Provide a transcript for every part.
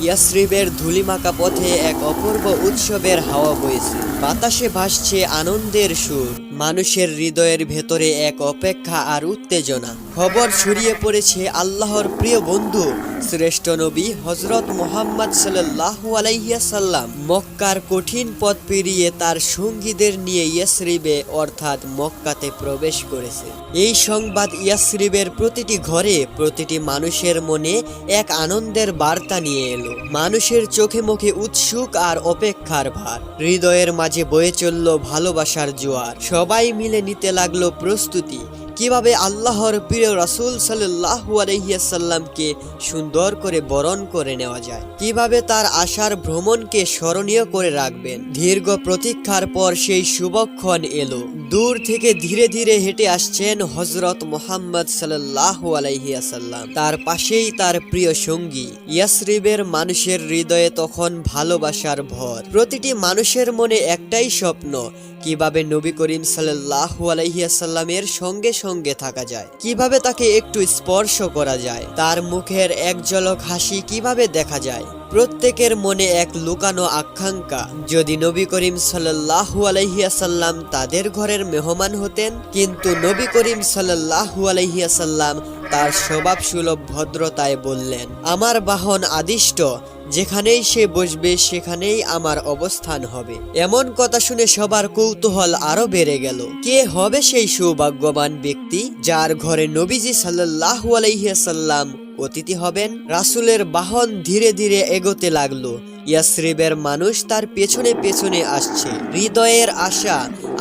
ইয়াসরিবের ধুলিমাকা পথে এক অপূর্ব উৎসবের হাওয়া বইছে। বাতাসে ভাসছে আনন্দের সুর। মানুষের হৃদয়ের ভেতরে এক অপেক্ষা আর উত্তেজনা। খবর ছড়িয়ে পড়েছে আল্লাহর প্রিয় বন্ধু, শ্রেষ্ঠ নবী হজরত মোহাম্মদ সাল্লাহ আলাইসাল্লাম মক্কার কঠিন পথ পেরিয়ে তার সঙ্গীদের নিয়ে ইয়াসরিবে অর্থাৎ মক্কাতে প্রবেশ করেছে। এই সংবাদ ইয়াসরিবের প্রতিটি ঘরে প্রতিটি মানুষের মনে এক আনন্দের বার্তা নিয়ে এলো। মানুষের চোখে মুখে উৎসুক আর অপেক্ষার ভার। হৃদয়ের মাঝে বয়ে চলল ভালোবাসার জোয়ার। সবাই মিলে নিতে লাগল প্রস্তুতি। কীভাবে আল্লাহর প্রিয় রাসূল সাল্লাল্লাহু আলাইসাল্লামকে সুন্দর করে বরণ করে নেওয়া যায়? কীভাবে তার আশার ভ্রমণকে স্মরণীয় করে রাখবেন? দীর্ঘ প্রতীক্ষার পর সেই শুভক্ষণ এলো। দূর থেকে ধীরে ধীরে হেঁটে আসছেন হজরত মোহাম্মদ সাল্লাল্লাহু আলাইসাল্লাম তার পাশেই তার প্রিয় সঙ্গী। ইয়াসরিবের মানুষের হৃদয়ে তখন ভালোবাসার ভর। প্রতিটি মানুষের মনে একটাই স্বপ্ন, কীভাবে নবী করিম সাল্লাল্লাহু আলাইসাল্লামের সঙ্গে সঙ্গে থাকা যায়। কীভাবে তাকে একটু স্পর্শ করা যায়? তার মুখের এক ঝলক হাসি কীভাবে দেখা যায়? প্রত্যেকের মনে এক লুকানো আকাঙ্ক্ষা। যদি নবী করিম সাল্লাল্লাহু আলহিয়াসাল্লাম তাদের ঘরের মেহমান হতেন, কিন্তু নবী করিম সাল্লাহু আলাইসাল্লাম তার স্বভাব সুলভ ভদ্রতায় বললেন, আমার বাহন আদিষ্ট, যেখানেই সে বসবে সেখানেই আমার অবস্থান হবে। এমন কথা শুনে সবার কৌতূহল আরও বেড়ে গেল। কে হবে সেই সৌভাগ্যবান ব্যক্তি যার ঘরে নবীজি সাল্লাল্লাহু আলাইসাল্লাম অতিথি হবেন? রাসূলের বাহন ধীরে ধীরে এগোতে লাগল। ইয়াসরিবের মানুষ তার পেছনে পেছনে আসছে। হৃদয়ের আশা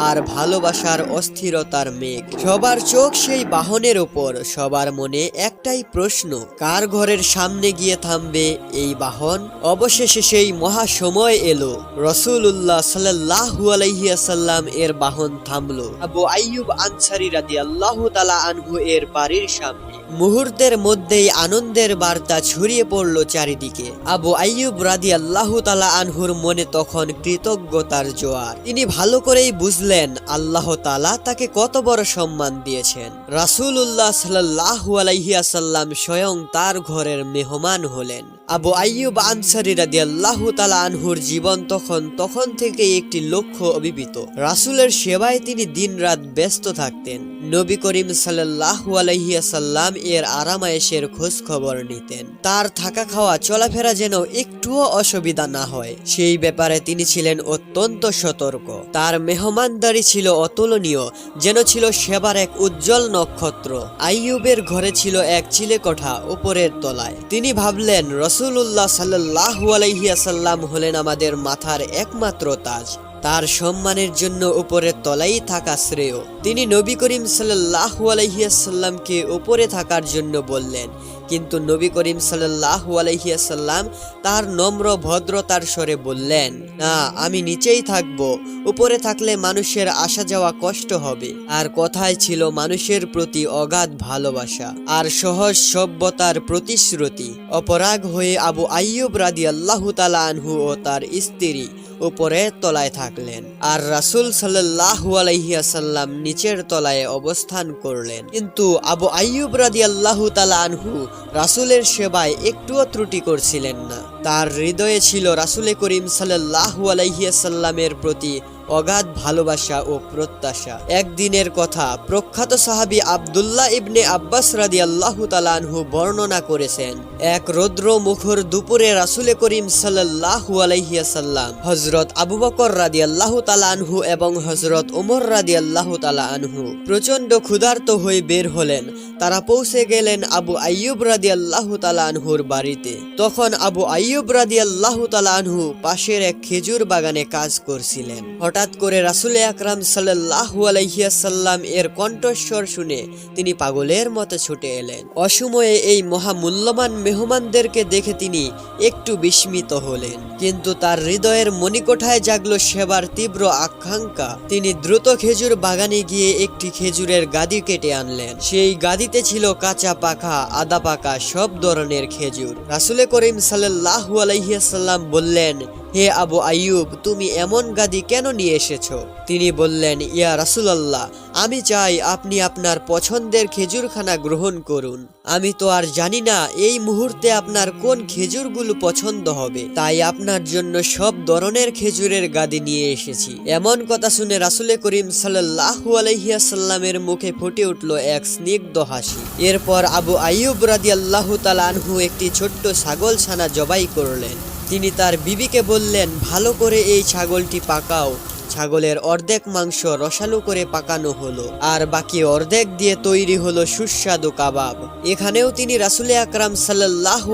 আর ভালোবাসার অস্থিরতার মেঘ। সবার চোখ সেই বাহনের ওপর সবার মনে একটাই প্রশ্ন, কার ঘরের সামনে গিয়ে থামবে এই বাহন? অবশেষে সেই মহা সময় এলো রসুল্লাহ সাল্লাহু আলাইসাল্লাম এর বাহন থামলো। আবু আইয়ুব আনসারি রাদি আল্লাহ তালা আনহু এর বাড়ির সামনে। মুহূর্তের মধ্যেই আনন্দের বার্তা ছড়িয়ে পড়ল চারিদিকে। আবু আইয়ুব রাদি আল্লাহ তালা আনহুর মনে তখন কৃতজ্ঞতার জোয়ার। তিনি ভালো করেই বুঝলেন আল্লাহ তালা তাকে কত বড় সম্মান দিয়েছেন। রাসুল উল্লাহ সাল্লাহ আলাইহিয়াসাল্লাম স্বয়ং তার ঘরের মেহমান হলেন। আবু আইয়ুব আনসারি রাদি আল্লাহ তালা আনহুর জীবন তখন তখন থেকে একটি লক্ষ্য অভিভূত। রাসূলের সেবায় তিনি দিনরাত ব্যস্ত থাকতেন। নবী করিম সাল্লাহু আলাইহিয়াসাল্লাম এর আরামায়েশের খোঁজ খবর নিতেন। তার থাকা খাওয়া চলাফেরা যেন একটুও অসুবিধা না হয়। সেই ব্যাপারে তিনি ছিলেন অত্যন্ত সতর্ক। তার মেহমানদারি ছিল অতুলনীয়, যেন ছিল সেবার এক উজ্জ্বল নক্ষত্র। আইয়ুবের ঘরে ছিল এক চিলেকোঠা উপরের তলায়। তিনি ভাবলেন রসুল্লাহ সাল্লাসাল্লাম হলেন আমাদের মাথার একমাত্র তাজ। তার সম্মানের জন্য উপরে তলাই থাকা শ্রেয়। তিনি নবী করিম সাল্লাহ আলাইহিয়াসাল্লামকে উপরে থাকার জন্য বললেন কিন্তু নবী করিম সাল্লাহু আলাইহিয়াসাল্লাম তার নম্র ভদ্রতার স্বরে বললেন, না, আমি নিচেই থাকব। উপরে থাকলে মানুষের আসা যাওয়া কষ্ট হবে। আর কথায় ছিল মানুষের প্রতি অগাধ ভালোবাসা আর সহজ সভ্যতার প্রতিশ্রুতি। অপরাগ হয়ে আবু আইয়ুব রাদি আল্লাহ আনহু ও তার স্ত্রী উপরের তলায় থাকলেন আর রাসুল আলাইহিয়াসাল্লাম নিচের তলায় অবস্থান করলেন। কিন্তু আবু আইয়ুব রাদি আল্লাহ তালা আনহু রাসুলের সেবায় একটুও ত্রুটি করছিলেন না। তার হৃদয়ে ছিল রাসুলে করিম সাল্লাহু আলাইহিয়াসাল্লামের প্রতি অগাধ ভালোবাসা ও প্রত্যাশা। একদিনের কথা প্রখ্যাত সাহাবী আবদুল্লাহ ইবনে আব্বাস রাদি আল্লাহ তালানহু বর্ণনা করেছেন, এক রৌদ্র মুখর দুপুরে রাসুলে করিম সাল্লাহু আলাইহিয়াসাল্লাম হজরত আবু বকর রাদি আল্লাহ তালানহু এবং হজরত উমর রাদি আল্লাহ তালানহু প্রচণ্ড ক্ষুধার্ত হয়ে বের হলেন। তারা পৌঁছে গেলেন আবু আইয়ুব রাদি আল্লাহ তালানহুর বাড়িতে। তখন আবু আইয়ুব রাদি আল্লাহ তালানহু পাশের এক খেজুর বাগানে কাজ করছিলেন। হঠাৎ করে রাসুলে আকরাম সাল্লাহু আলাইহিয়াসাল্লাম এর কণ্ঠস্বর শুনে তিনি পাগলের মতো ছুটে এলেন। অসময়ে এই মহামূল্যবান মেহমানদেরকে দেখে তিনি একটু বিস্মিত হলেন। কিন্তু তার হৃদয়ের মণিকোঠায় জাগলো সেবার তীব্র আকাঙ্ক্ষা। তিনি দ্রুত খেজুর বাগানে গিয়ে একটি খেজুরের গাদি কেটে আনলেন। সেই গাদিতে ছিল কাঁচা পাকা আদা পাকা সব ধরনের খেজুর। রাসুলে করিম সাল্লাহু আলাইহিয়াসাল্লাম বললেন হে আবু আইয়ুব, তুমি এমন গাদি কেন নিয়ে এসেছ? তিনি বললেন, ইয়া রাসুলাল্লাহ, আমি চাই আপনি আপনার পছন্দের খেজুরখানা গ্রহণ করুন। আমি তো আর জানি না এই মুহূর্তে আপনার কোন খেজুরগুলো পছন্দ হবে। তাই আপনার জন্য সব ধরনের খেজুরের গাদি নিয়ে এসেছি। এমন কথা শুনে রাসুলে করিম সাল্লাহু আলহিয়াসাল্লামের মুখে ফুটে উঠল এক স্নিগ্ধ হাসি। এরপর আবু আইয়ুব রাদি আল্লাহ তালানহু একটি ছোট্ট ছাগল ছানা জবাই করলেন। তিনি তার বিবিকে বললেন ভালো করে এই ছাগলটি পাকাও। ছাগলের অর্ধেক মাংস রসালো করে পাকানো হলো, আর বাকি অর্ধেক দিয়ে তৈরি হলো সুস্বাদু কাবাব। এখানেও তিনি রাসুলে আকরাম সাল্লাহু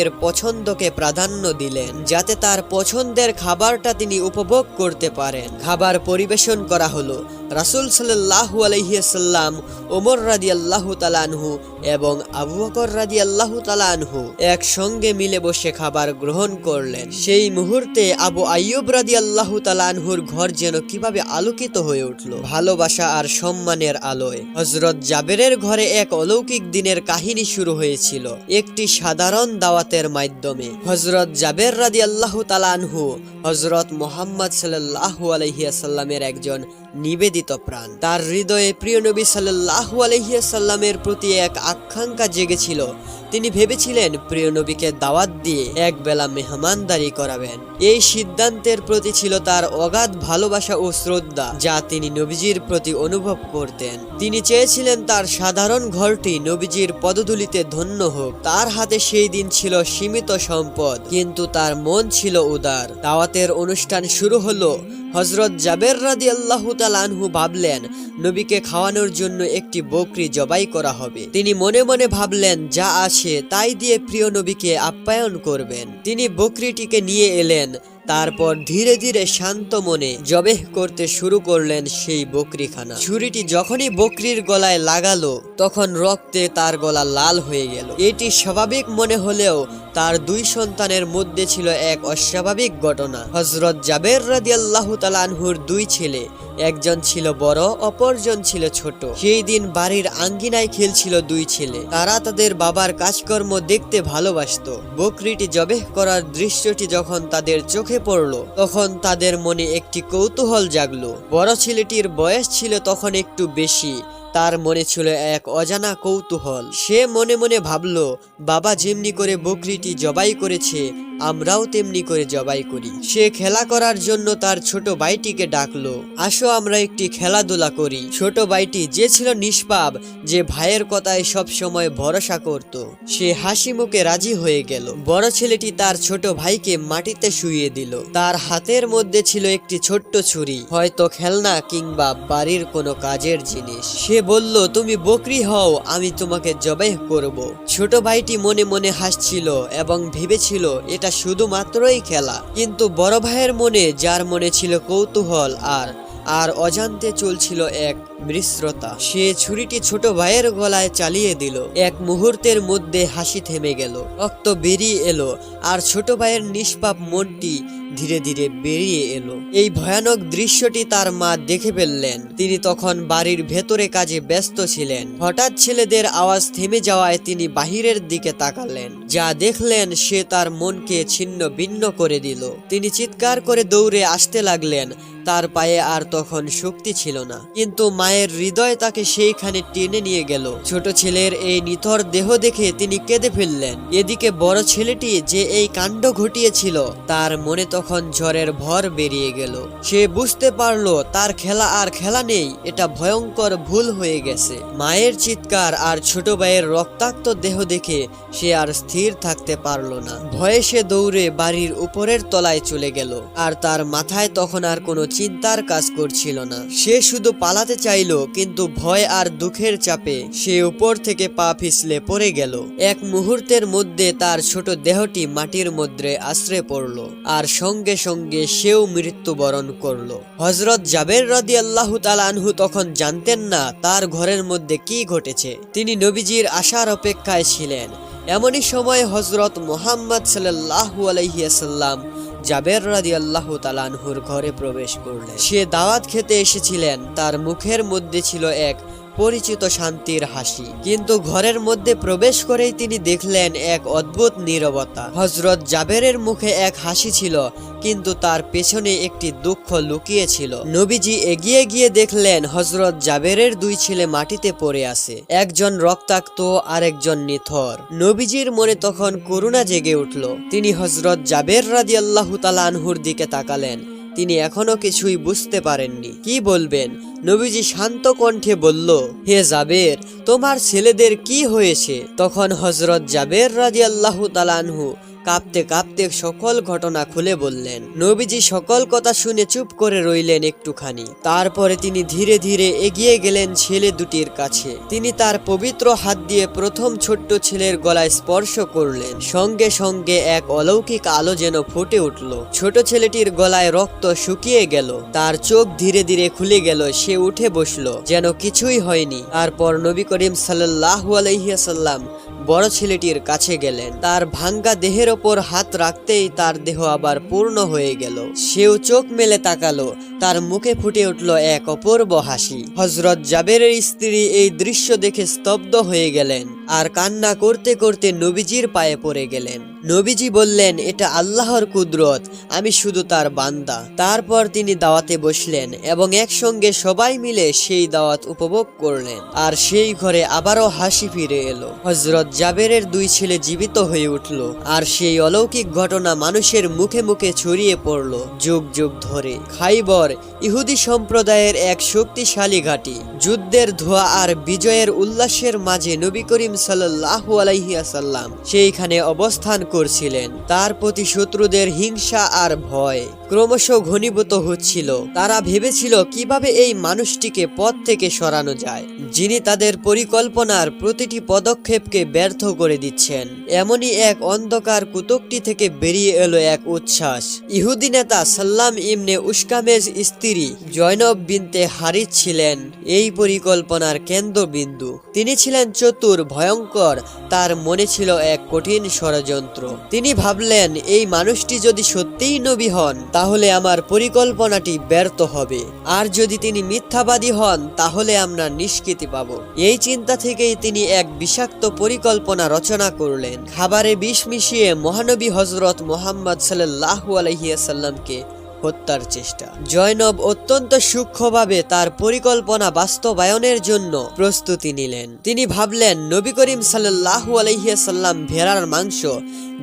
এর পছন্দকে প্রাধান্য দিলেন, যাতে তার পছন্দের খাবারটা তিনি উপভোগ করতে পারেন। খাবার পরিবেশন করা হলো রাসুল সাল্লাহু আলহিয়াসাল্লাম ওমর রাদি আল্লাহ তালানহু এবং আবু বকর রাদি আল্লাহ তালানহু একসঙ্গে মিলে বসে খাবার গ্রহণ করলেন। সেই মুহূর্তে আবু আইয়ুব রাদি আল্লাহ তালানহুর ঘর যেন কীভাবে আলোকিত হয়ে উঠল। ভালোবাসা আর সম্মানের আলোয়। হজরত জাবেরের ঘরে এক অলৌকিক দিনের কাহিনী শুরু হয়েছিল, একটি সাধারণ দাওয়াতের মাধ্যমে। হজরত জাবের রাদি আল্লাহ তালানহু হজরত মোহাম্মদ সালে সাল্লামের একজন নিবেদিত প্রাণ। তার হৃদয়ে প্রিয় নবী সাল্লাহু আলহিয়াসাল্লামের প্রতি এক আকাঙ্ক্ষা জেগেছিল। তিনি ভেবেছিলেন, প্রিয় নবীকে দাওয়াত দিয়ে এক বেলা মেহমানদারি করাবেন। এই সিদ্ধান্তের প্রতি ছিল তার অগাধ ভালোবাসা ও শ্রদ্ধা, যা তিনি নবীজির প্রতি অনুভব করতেন। তিনি চেয়েছিলেন তার সাধারণ ঘরটি নবীজির পদধূলিতে ধন্য হোক। তার হাতে সেই দিন ছিল সীমিত সম্পদ, কিন্তু তার মন ছিল উদার। দাওয়াতের অনুষ্ঠান শুরু হলো হজরত জাবের রাদি আল্লাহ তালানহু ভাবলেন, নবীকে খাওয়ানোর জন্য একটি বকরি জবাই করা হবে। তিনি মনে মনে ভাবলেন, যা আছে তাই দিয়ে প্রিয় নবীকে আপ্যায়ন করবেন। তিনি বকরিটিকে নিয়ে এলেন। তারপর ধীরে ধীরে শান্ত মনে জবেহ করতে শুরু করলেন সেই বকরিখানা। ছুরিটি যখনই বকরির গলায় লাগালো, তখন রক্তে তার গলা লাল হয়ে গেল। এটি স্বাভাবিক মনে হলেও তার দুই সন্তানের মধ্যে ছিল এক অস্বাভাবিক ঘটনা। হজরত জাবের রাজি আল্লাহ তালানহুর দুই ছেলে একজন ছিল বড়, অপরজন ছিল ছোট। সেই দিন বাড়ির আঙ্গিনায় খেলছিল দুই ছেলে। তারা তাদের বাবার কাজকর্ম দেখতে ভালোবাসত। বকরিটি জবেহ করার দৃশ্যটি যখন তাদের চোখে পড়ল, তখন তাদের মনে একটি কৌতূহল জাগলো। বড় ছেলেটির বয়স ছিল তখন একটু বেশি। তার মনে ছিল এক অজানা কৌতূহল। সে মনে মনে ভাবল, বাবা যেমনি করে বকরিটি জবাই করেছে, আমরাও তেমনি করে জবাই করি। সে খেলা করার জন্য তার ছোট ভাইটিকে ডাকলো, আসো আমরা একটি খেলাধুলা করি। ছোট ভাইটি যে ছিল নিষ্পাপ, যে ভাইয়ের কথায় সব সময় ভরসা করত। সে হাসি মুখে রাজি হয়ে গেল। বড় ছেলেটি তার ছোট ভাইকে মাটিতে শুইয়ে দিল। তার হাতের মধ্যে ছিল একটি ছোট্ট ছুরি, হয়তো খেলনা কিংবা বাড়ির কোনো কাজের জিনিস। সে বলল, তুমি বকরি হও, আমি তোমাকে জবাই করব। ছোট ভাইটি মনে মনে হাসছিল এবং ভেবেছিল, এটা শুধুমাত্রই খেলা। কিন্তু বড় ভাইয়ের মনে, যার মনে ছিল কৌতূহল আর আর অজান্তে চলছিল এক মিশ্রতা। সে ছুরিটি ছোট ভাইয়ের গলায় চালিয়ে দিল। এক মুহূর্তের মধ্যে হাসি থেমে গেল। রক্ত বেরিয়ে এলো আর ছোট ভাইয়ের নিষ্পাপ মনটি ধীরে ধীরে বেরিয়ে এলো। এই ভয়ানক দৃশ্যটি তার মা দেখে ফেললেন। তিনি তখন বাড়ির ভেতরে কাজে ব্যস্ত ছিলেন। হঠাৎ ছেলেদের আওয়াজ থেমে যাওয়ায় তিনি বাহিরের দিকে তাকালেন। যা দেখলেন সে তার মনকে ছিন্ন ভিন্ন করে দিল। তিনি চিৎকার করে দৌড়ে আসতে লাগলেন। তার পায়ে আর তখন শক্তি ছিল না। কিন্তু মায়ের হৃদয় তাকে সেইখানে টেনে নিয়ে গেল। ছোট ছেলের এই নিথর দেহ দেখে তিনি কেঁদে ফেললেন। এদিকে বড় ছেলেটি যে এই কাণ্ড ঘটিয়েছিল, তার মনে তখন ঝড়ের ভর বেরিয়ে গেল। সে বুঝতে পারল, তার খেলা আর খেলা নেই, এটা ভয়ঙ্কর ভুল হয়ে গেছে। মায়ের চিৎকার আর ছোট ভাইয়ের রক্তাক্ত দেহ দেখে সে আর স্থির থাকতে পারল না। ভয়ে সে দৌড়ে বাড়ির উপরের তলায় চলে গেল, আর তার মাথায় তখন আর কোনো চিন্তার কাজ করছিল না। সে শুধু পালাতে চাইলো, কিন্তু ভয় আর দুঃখের চাপে সে উপর থেকে পা পিছলে পড়ে গেল। এক মুহূর্তের মধ্যে তার ছোট দেহটি মাটির মধ্যে আশ্রে পড়ল, আর সঙ্গে সঙ্গে সেও মৃত্যুবরণ করল। হজরত জাবের রদি আল্লাহ আনহু তখন জানতেন না তার ঘরের মধ্যে কি ঘটেছে। তিনি নবীজির আশার অপেক্ষায় ছিলেন। এমনই সময় হজরত মোহাম্মদ সাল্লাহু আলহিয়াসাল্লাম জাবের রাজি আল্লাহ তালানহুর ঘরে প্রবেশ করলেন। সে দাওয়াত খেতে এসেছিলেন, তার মুখের মধ্যে ছিল এক পরিচিত শান্তির হাসি। কিন্তু ঘরের মধ্যে প্রবেশ করেই তিনি দেখলেন এক অদ্ভুত নীরবতা। হজরত জাবেরের মুখে এক হাসি ছিল, কিন্তু তার পেছনে একটি দুঃখ লুকিয়ে ছিল নবীজি এগিয়ে গিয়ে দেখলেন হজরত জাবেরের দুই ছেলে মাটিতে পড়ে আছে। একজন রক্তাক্ত আর একজন নিথর। নবীজির মনে তখন করুণা জেগে উঠল। তিনি হজরত জাবের রাজি আল্লাহ আনহুর দিকে তাকালেন। তিনি এখনও কিছুই বুঝতে পারেননি। কি বলবেন? নবীজি শান্ত কণ্ঠে বলল, হে জাবের, তোমার ছেলেদের কি হয়েছে? তখন হজরত জাবের রাজি আল্লাহ তালানহু কাঁপতে কাঁপতে সকল ঘটনা খুলে বললেন। নবীজি সকল কথা শুনে চুপ করে রইলেন একটুখানি। তারপরে তিনি ধীরে ধীরে এগিয়ে গেলেন ছেলে দুটির কাছে। তিনি তার পবিত্র হাত দিয়ে প্রথম ছোট্ট ছেলের গলায় স্পর্শ করলেন। সঙ্গে সঙ্গে এক অলৌকিক আলো যেন ফুটে উঠল। ছোট ছেলেটির গলায় রক্ত শুকিয়ে গেল। তার চোখ ধীরে ধীরে খুলে গেল। সে উঠে বসল। যেন কিছুই হয়নি। তারপর নবী করিম সাল্লাহ আলহিয়াসাল্লাম বড় ছেলেটির কাছে গেলেন। তার ভাঙ্গা দেহের ওপর হাত রাখতেই তার দেহ আবার পূর্ণ হয়ে গেল। সেও চোখ মেলে তাকালো। তার মুখে ফুটে উঠল এক অপূর্ব হাসি। হজরত জাবেরের স্ত্রী এই দৃশ্য দেখে স্তব্ধ হয়ে গেলেন। আর কান্না করতে করতে নবীজির পায়ে পড়ে গেলেন। নবীজি বললেন, এটা আল্লাহর কুদরত, আমি শুধু তার বান্দা। তারপর তিনি দাওয়াতে বসলেন এবং একসঙ্গে সবাই মিলে সেই দাওয়াত উপভোগ করলেন। আর সেই ঘরে আবারও হাসি ফিরে এলো। হজরত জাবেরের দুই ছেলে জীবিত হয়ে উঠল আর সেই অলৌকিক ঘটনা মানুষের মুখে মুখে ছড়িয়ে পড়ল যুগ যুগ ধরে। খাইবর ইহুদি সম্প্রদায়ের এক শক্তিশালী ঘাঁটি। যুদ্ধের ধোয়া আর বিজয়ের উল্লাসের মাঝে নবী করিম সাল্লাহ আলাইহিয়াসাল্লাম সেইখানে অবস্থান করছিলেন। তার প্রতি শত্রুদের হিংসা আর ভয়। ক্রমশ ঘনীভূত হচ্ছিল। তারা ভেবেছিল কীভাবে এই মানুষটিকে পথ থেকে সরানো যায়। যিনি তাদের পরিকল্পনার প্রতিটি পদক্ষেপকে ব্যর্থ করে দিচ্ছেন। এমনই এক অন্ধকার কুতকটি থেকে বেরিয়ে এলো এক উচ্ছ্বাস। ইহুদি নেতা সাল্লাম ইমনে উস্কামেজ স্ত্রী জয়নব বিনতে হারিস ছিলেন এই পরিকল্পনার কেন্দ্রবিন্দু। তিনি ছিলেন চতুর, ভয়ঙ্কর, তার মনে ছিল এক কঠিন ষড়যন্ত্র। তিনি ভাবলেন, এই মানুষটি যদি সত্যিই নবী হন তাহলে আমার পরিকল্পনাটি ব্যর্থ হবে। আর যদি তিনি মিথ্যাবাদী হন, তাহলে আমরা নিষ্কৃতি পাব। এই চিন্তা থেকেই তিনি এক বিষাক্ত পরিকল্পনা রচনা করলেন। খাবারে বিষ মিশিয়ে মহানবী হজরত মোহাম্মদ সাল্লাহ আলহিয়াসাল্লামকে হত্যার চেষ্টা। জয়নব অত্যন্ত সূক্ষ্মভাবে তার পরিকল্পনা বাস্তবায়নের জন্য প্রস্তুতি নিলেন। তিনি ভাবলেন, নবী করিম সাল্লাহ আলহিয়াসাল্লাম ভেড়ার মাংস,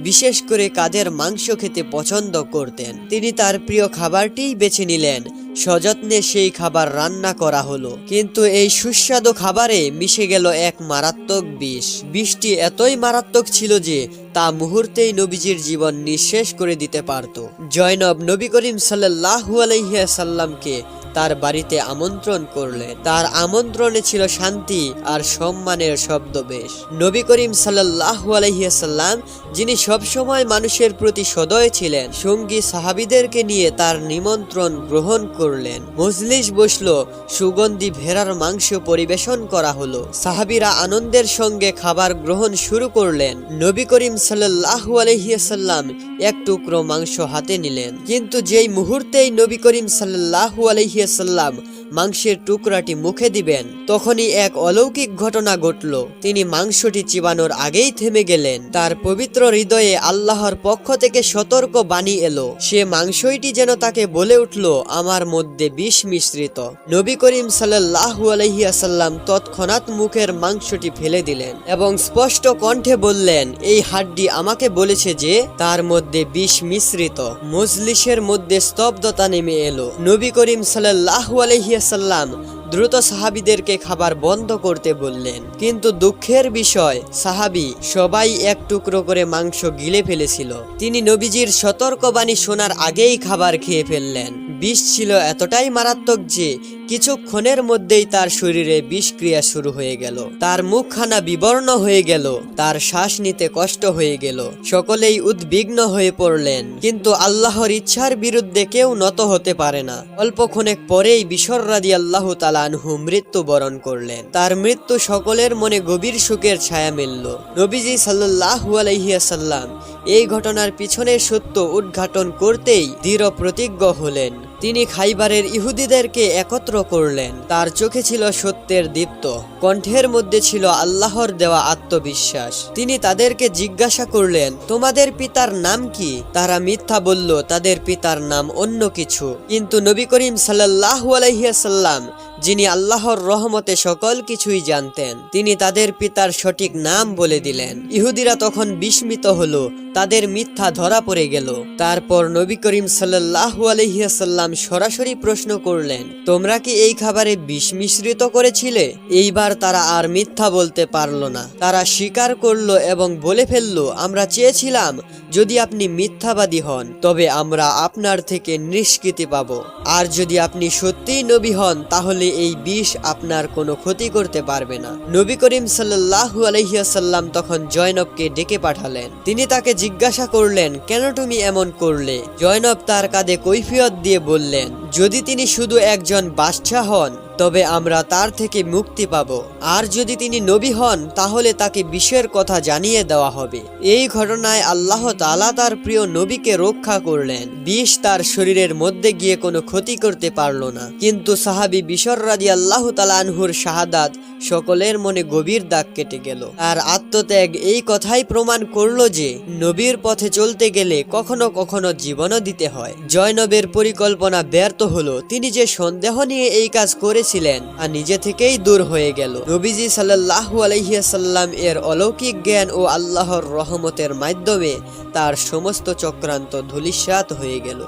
বিশেষ করে কাদের মাংস খেতে পছন্দ করতেন। তিনি তার প্রিয় খাবারটিই বেছে নিলেন সযত্নে সেই খাবার রান্না করা হলো। কিন্তু এই সুস্বাদু খাবারে মিশে গেল এক মারাত্মক বিষ। বিষটি এতই মারাত্মক ছিল যে তা মুহূর্তেই নবীজির জীবন নিঃশেষ করে দিতে পারত। জয়নব নবী করিম সাল্লাহু আলহিয়াসাল্লামকে তার বাড়িতে আমন্ত্রণ করলেন তার আমন্ত্রণে ছিল শান্তি আর সম্মানের শব্দবেশ। নবী করিম সাল্লাহু আলহিয়াসাল্লাম যিনি সবসময় মানুষের প্রতি সদয় ছিলেন, সঙ্গী সাহাবিদেরকে নিয়ে তার নিমন্ত্রণ গ্রহণ করলেন। মজলিস বসল, সুগন্ধি ভেড়ার মাংস পরিবেশন করা হলো। সাহাবিরা আনন্দের সঙ্গে খাবার গ্রহণ শুরু করলেন। নবী করিম সাল্লাহু আলহিয়াসাল্লাম এক টুকরো মাংস হাতে নিলেন। কিন্তু যেই মুহূর্তেই নবী করিম সাল্লাহু আলহিয়াসাল্লাম মাংসের টুকরাটি মুখে দিবেন। তখনই এক অলৌকিক ঘটনা ঘটল। তিনি মাংসটি চিবানোর আগেই থেমে গেলেন। তার পবিত্র হৃদয়ে আল্লাহর পক্ষ থেকে সতর্ক বাণী এলো। সে মাংসইটি যেন তাকে বলে উঠল, আমার মধ্যে বিষ মিশ্রিত। নবী করিম সাল্লাহু আলহিয়াসাল্লাম তৎক্ষণাৎ মুখের মাংসটি ফেলে দিলেন এবং স্পষ্ট কণ্ঠে বললেন, এই হাড্ডি আমাকে বলেছে যে, তার মধ্যে বিষ মিশ্রিত। মজলিসের মধ্যে স্তব্ধতা নেমে এলো। নবী করিম সাল্লাহু আলহিয়াসাল্লাম দ্রুত সাহাবিদেরকে খাবার বন্ধ করতে বললেন। কিন্তু দুঃখের বিষয়, সাহাবি সবাই এক টুকরো করে মাংস গিলে ফেলেছিল। তিনি নবীজির সতর্কবাণী শোনার আগেই খাবার খেয়ে ফেললেন। বিষ ছিল এতটাই মারাত্মক যে, কিছুক্ষণের মধ্যেই তার শরীরে বিষক্রিয়া শুরু হয়ে গেল। তার মুখখানা বিবর্ণ হয়ে গেল, তার শ্বাস নিতে কষ্ট হয়ে গেল। সকলেই উদ্বিগ্ন হয়ে পড়লেন, কিন্তু আল্লাহর ইচ্ছার বিরুদ্ধে কেউ নত হতে পারে না। অল্পক্ষণেক পরেই বিশর রাদি আল্লাহ তালানহু মৃত্যু বরণ করলেন। তার মৃত্যু সকলের মনে গভীর সুখের ছায়া মিলল। নবীজি সাল্লাহু আলহিয়াসাল্লাম এই ঘটনার পিছনে সত্য উদ্ঘাটন করতেই দৃঢ় প্রতিজ্ঞ হলেন। তিনি খাইবারের ইহুদিদেরকে একত্র করলেন। তার চোখে ছিল সত্যের দীপ্ত, কণ্ঠের মধ্যে ছিল আল্লাহর দেওয়া আত্মবিশ্বাস। তিনি তাদেরকে জিজ্ঞাসা করলেন, তোমাদের পিতার নাম কি? তারা মিথ্যা বলল, তাদের পিতার নাম অন্য কিছু। কিন্তু নবী করিম সাল্লাহ আলাইসাল্লাম যিনি আল্লাহর রহমতে সকল কিছুই জানতেন, তিনি তাদের পিতার সঠিক নাম বলে দিলেন। ইহুদিরা তখন বিস্মিত হলো, তাদের মিথ্যা ধরা পড়ে গেল। তারপর নবী করিম সাল্লাহ আলহিয়াসাল্লাম সরাসরি প্রশ্ন করলেন, তোমরা কি এই খাবারে বিষ মিশ্রিত করেছিলে? এইবার তারা আর মিথ্যা বলতে পারল না। তারা স্বীকার করল এবং বলে ফেলল, আমরা চেয়েছিলাম যদি আপনি মিথ্যাবাদী হন, তবে আমরা আপনার থেকে নিষ্কৃতি পাব। আর যদি আপনি সত্যিই নবী হন, তাহলে এই বিষ আপনার কোনো ক্ষতি করতে পারবে না। নবী করিম সাল্লাহু আলহিয়াসাল্লাম তখন জয়নবকে ডেকে পাঠালেন। তিনি তাকে জিজ্ঞাসা করলেন, কেন তুমি এমন করলে? জয়নব তার কাঁধে কৈফিয়ত দিয়ে বললেন, যদি তিনি শুধু একজন বাদশাহ হন তবে আমরা তার থেকে মুক্তি পাব। আর যদি তিনি নবী হন, তাহলে তাকে বিষের কথা জানিয়ে দেওয়া হবে। এই ঘটনায় আল্লাহ তালা তার প্রিয় নবীকে রক্ষা করলেন। বিষ তার শরীরের মধ্যে গিয়ে কোনো ক্ষতি করতে পারল না। কিন্তু সাহাবি বিশর রাজি আল্লাহ তালানহুর শাহাদাত সকলের মনে গভীর দাগ কেটে গেল। আর আত্মত্যাগ এই কথাই প্রমাণ করল যে নবীর পথে চলতে গেলে কখনো কখনো জীবনও দিতে হয়। জয়নবের পরিকল্পনা ব্যর্থ হলো, তিনি যে সন্দেহ নিয়ে এই কাজ করেছিলেন আর নিজে থেকেই দূর হয়ে গেল। নবীজি সাল্লাহু আলহিয়াসাল্লাম এর অলৌকিক জ্ঞান ও আল্লাহর রহমতের মাধ্যমে তার সমস্ত চক্রান্ত ধূলিসাৎ হয়ে গেল।